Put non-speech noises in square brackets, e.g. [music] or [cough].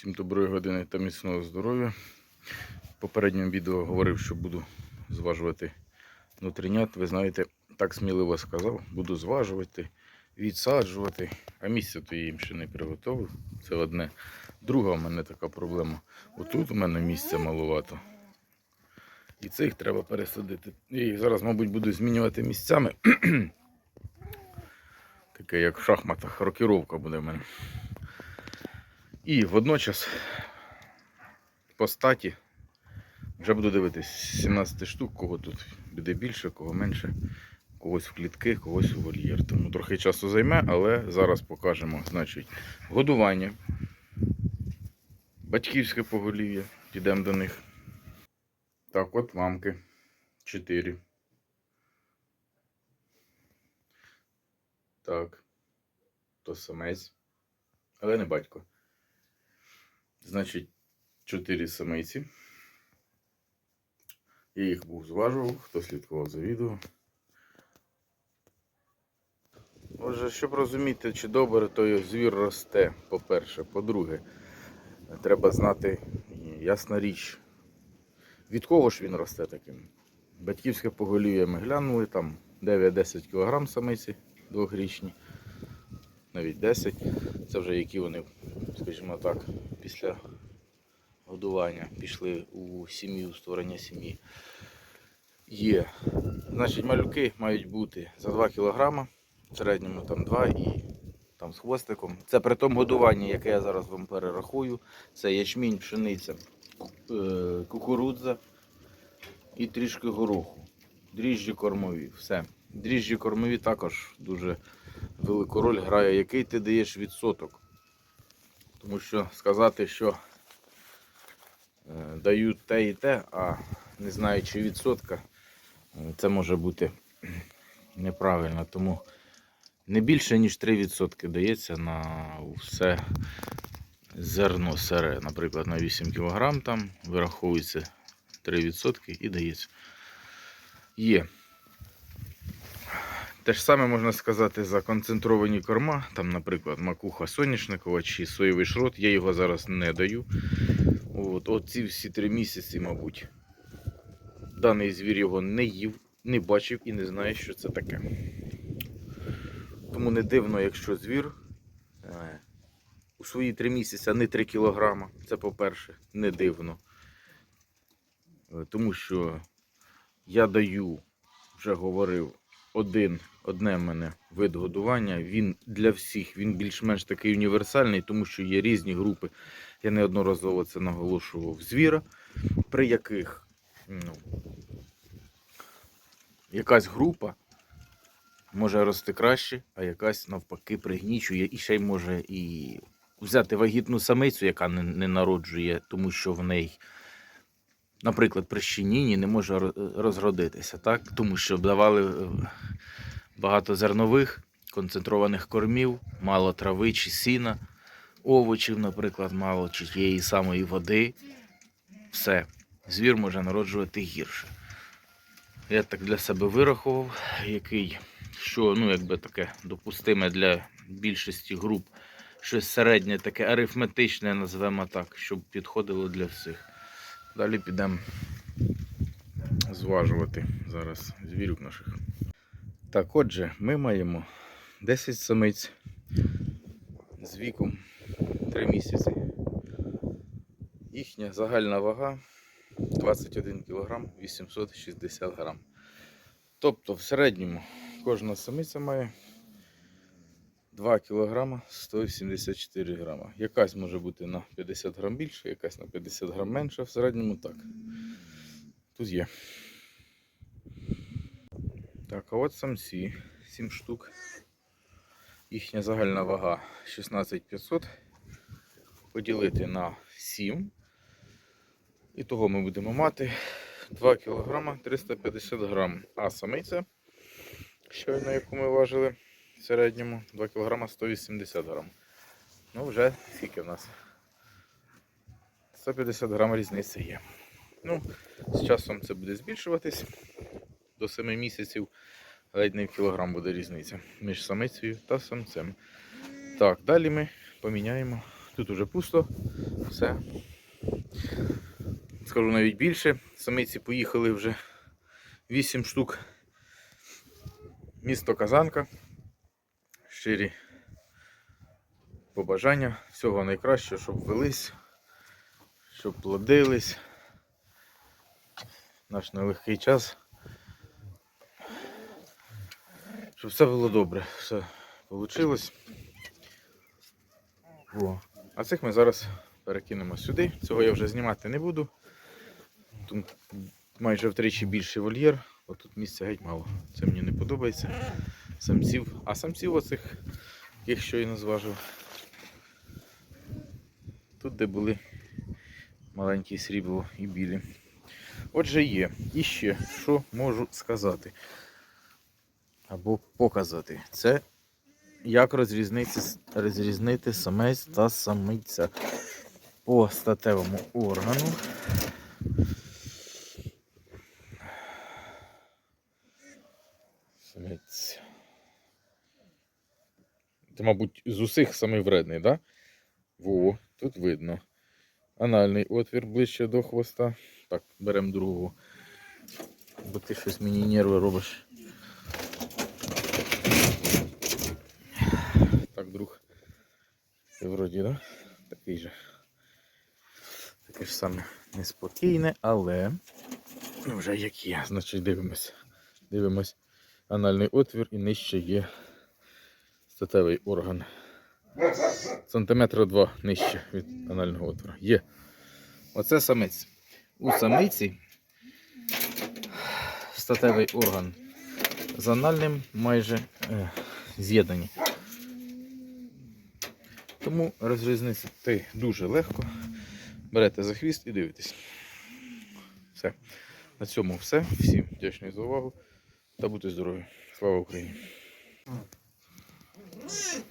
Всім доброї години та міцного здоров'я. В попередньому відео говорив, що буду зважувати нутринят. Ви знаєте, так сміливо сказав, буду зважувати, відсаджувати, а місця то я їм ще не приготовив. Це одне. Друга у мене така проблема. Отут у мене місця маловато. І цих треба пересадити. І зараз, мабуть, буду змінювати місцями. [clears throat] Таке, як в шахматах, рокіровка буде в мене. І водночас по статі вже буду дивитись 17 штук, кого тут буде більше, кого менше, когось в клітки, когось у вольєр. Тому трохи часу займе, але зараз покажемо. Значить, годування, батьківське поголів'я, підемо до них. Так, от мамки. 4. Так. То самець. Але не батько. Значить, 4 самиці. Я їх був зважував, хто слідкував за відео. Отже, щоб розуміти, чи добре той звір росте, по-перше. По-друге, треба знати, ясна річ, від кого ж він росте таким. Батьківське поголів'я ми глянули, там 9-10 кг самиці двохрічні, навіть 10. Це вже які вони, скажімо так, після годування пішли у сім'ю, у створення сім'ї. Є. Значить, малюки мають бути за 2 кг, в середньому там 2 і там з хвостиком. Це при тому годуванні, яке я зараз вам перерахую. Це ячмінь, пшениця, е, кукурудза і трішки гороху. Дріжджі кормові. Все. Дріжджі кормові також дуже велику роль грає, який ти даєш відсоток. Тому що сказати, що е, дають те і те, а не знаючи відсотка, е, це може бути неправильно. Тому не більше, ніж 3% дається на все зерно сире. Наприклад, на 8 кг там вираховується 3% і дається. Є. Те ж саме можна сказати за концентровані корма, там, наприклад, макуха соняшникова чи соєвий шрот, я його зараз не даю. От, от ці всі три місяці, мабуть, даний звір його не їв, не бачив і не знає, що це таке. Тому не дивно, якщо звір е, у свої три місяці, а не 3 кілограма. Це по-перше, не дивно. Е, Тому що я даю, вже говорив, один, одне в мене вид годування. Він для всіх, він більш-менш такий універсальний, тому що є різні групи. Я неодноразово це наголошував звіра, при яких ну, якась група може рости краще, а якась навпаки пригнічує і ще й може і взяти вагітну самицю, яка не, не народжує, тому що в неї наприклад, при щеніні не може розродитися, так? тому що давали е, багато зернових, концентрованих кормів, мало трави чи сіна, овочів, наприклад, мало чи тієї самої води. Все, звір може народжувати гірше. Я так для себе вирахував, який, що ну, якби таке допустиме для більшості груп, щось середнє, таке арифметичне, назвемо так, щоб підходило для всіх. Далі підемо зважувати зараз звірюк наших. Так, отже, ми маємо 10 самиць з віком 3 місяці. Їхня загальна вага 21 кг 860 грам. Тобто в середньому кожна самиця має 2 кг 174 грама. Якась може бути на 50 грам більше, якась на 50 грам менше, в середньому так. Тут є. Так, а от самці 7 штук. Їхня загальна вага 16500 поділити на 7. І того ми будемо мати 2 кг 350 грам. А самиця, щойно яку ми важили, в середньому 2 кг 180 грам. Ну, вже скільки в нас? 150 грам різниця є. Ну, з часом це буде збільшуватись до 7 місяців. Ледь не в кілограм буде різниця між самицею та самцем. Так, далі ми поміняємо Тут уже пусто. Все. Скажу навіть більше. Самиці поїхали вже 8 штук. Місто Казанка. Щирі побажання. Всього найкращого, щоб велись, щоб плодились. Наш нелегкий час. Щоб все було добре, все вийшло. О. А цих ми зараз перекинемо сюди. Цього я вже знімати не буду. Тут майже втричі більший вольєр, бо тут місця геть мало. Це мені не подобається. Самців. А самців оцих, яких щойно зважив. Тут, де були маленькі срібло і білі. Отже, є. І ще, що можу сказати або показати. Це як розрізнити, розрізнити самець та самиця по статевому органу. Самець. Це, мабуть, з усіх самий вредний? Да? Во, тут видно. Анальний отвір ближче до хвоста. Так, беремо другого. Бо ти щось мені нерви робиш. Так, друг. Ти вроді, да? Такий же. Таке ж саме неспокійне, але вже як є. Значить, дивимось. Дивимось анальний отвір і нижче є статевий орган. Сантиметра два нижче від анального отвору. Є. Оце самець. У самиці статевий орган з анальним майже е, з'єднані. Тому розрізнити дуже легко. Берете за хвіст і дивитесь. Все. На цьому все. Всім вдячний за увагу та будьте здорові. Слава Україні! Hum.